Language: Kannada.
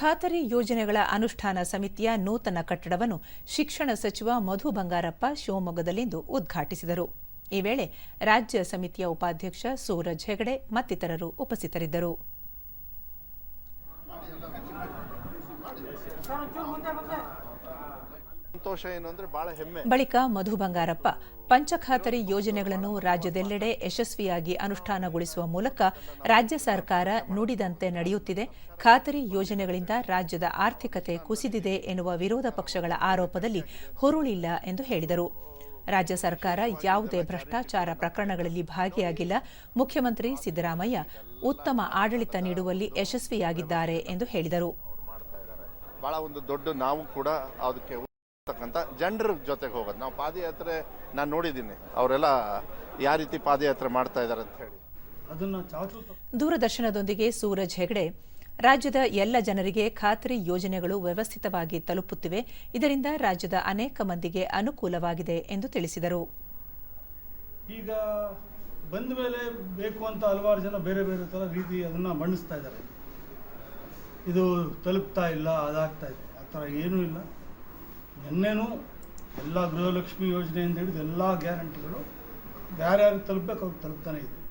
ಖಾತರಿ ಯೋಜನೆಗಳ ಅನುಷ್ಠಾನ ಸಮಿತಿಯ ನೂತನ ಕಟ್ಟಡವನ್ನು ಶಿಕ್ಷಣ ಸಚಿವ ಮಧು ಬಂಗಾರಪ್ಪ ಶಿವಮೊಗ್ಗದಲ್ಲಿಂದು ಉದ್ಘಾಟಿಸಿದರು. ಈ ವೇಳೆ ರಾಜ್ಯ ಸಮಿತಿಯ ಉಪಾಧ್ಯಕ್ಷ ಸೂರಜ್ ಹೆಗಡೆ ಮತ್ತಿತರರು ಉಪಸ್ಥಿತರಿದ್ದರು. ಬಳಿಕ ಮಧು ಬಂಗಾರಪ್ಪ ಪಂಚಖಾತರಿ ಯೋಜನೆಗಳನ್ನು ರಾಜ್ಯದೆಲ್ಲೆಡೆ ಯಶಸ್ವಿಯಾಗಿ ಅನುಷ್ಠಾನಗೊಳಿಸುವ ಮೂಲಕ ರಾಜ್ಯ ಸರ್ಕಾರ ನುಡಿದಂತೆ ನಡೆಯುತ್ತಿದೆ. ಖಾತರಿ ಯೋಜನೆಗಳಿಂದ ರಾಜ್ಯದ ಆರ್ಥಿಕತೆ ಕುಸಿದಿದೆ ಎನ್ನುವ ವಿರೋಧ ಪಕ್ಷಗಳ ಆರೋಪದಲ್ಲಿ ಹುರುಳಿಲ್ಲ ಎಂದು ಹೇಳಿದರು. ರಾಜ್ಯ ಸರ್ಕಾರ ಯಾವುದೇ ಭ್ರಷ್ಟಾಚಾರ ಪ್ರಕರಣಗಳಲ್ಲಿ ಭಾಗಿಯಾಗಿಲ್ಲ. ಮುಖ್ಯಮಂತ್ರಿ ಸಿದ್ದರಾಮಯ್ಯ ಉತ್ತಮ ಆಡಳಿತ ನೀಡುವಲ್ಲಿ ಯಶಸ್ವಿಯಾಗಿದ್ದಾರೆ ಎಂದು ಹೇಳಿದರು. ಬಹಳ ಒಂದು ದೊಡ್ಡ ನಾವು ಕೂಡ ಅದಕ್ಕೆ ತಕ್ಕಂತ ಜನರ ಜೊತೆಗೆ ಹೋಗೋದು. ನಾವು ಪಾದಯಾತ್ರೆ ನಾನು ನೋಡಿದ್ದೀನಿ ಅವರೆಲ್ಲ ಯಾವ ರೀತಿ ಪಾದಯಾತ್ರೆ ಮಾಡ್ತಾ ಇದ್ದಾರೆ ಅಂತ ಹೇಳಿ. ಅದನ್ನು ದೂರದರ್ಶನದೊಂದಿಗೆ ಸೂರಜ್ ಹೆಗಡೆ ರಾಜ್ಯದ ಎಲ್ಲ ಜನರಿಗೆ ಖಾತ್ರಿ ಯೋಜನೆಗಳು ವ್ಯವಸ್ಥಿತವಾಗಿ ತಲುಪುತ್ತಿವೆ. ಇದರಿಂದ ರಾಜ್ಯದ ಅನೇಕ ಮಂದಿಗೆ ಅನುಕೂಲವಾಗಿದೆ ಎಂದು ತಿಳಿಸಿದರು. ಈಗ ಬಂದ ಮೇಲೆ ಬೇಕು ಅಂತ ಹಲವಾರು ಜನ ಬೇರೆ ಬೇರೆ ಥರ ರೀತಿ ಅದನ್ನ ಬಣ್ಣಿಸ್ತಾ ಇದ್ದಾರೆ. ಇದು ತಲುಪ್ತಾ ಇಲ್ಲ ಅದಾಗ್ತಾ ಇದೆ. ಆ ಥರ ಏನೂ ಇಲ್ಲ. ನಿನ್ನೆನೂ ಎಲ್ಲ ಗೃಹಲಕ್ಷ್ಮಿ ಯೋಜನೆಯಿಂದ ಹಿಡಿದು ಎಲ್ಲ ಗ್ಯಾರಂಟಿಗಳು ಯಾರ್ಯಾರು ತಲುಪಬೇಕು ಅವ್ರಿಗೆ ತಲುಪ್ತಾನೆ ಇದೆ.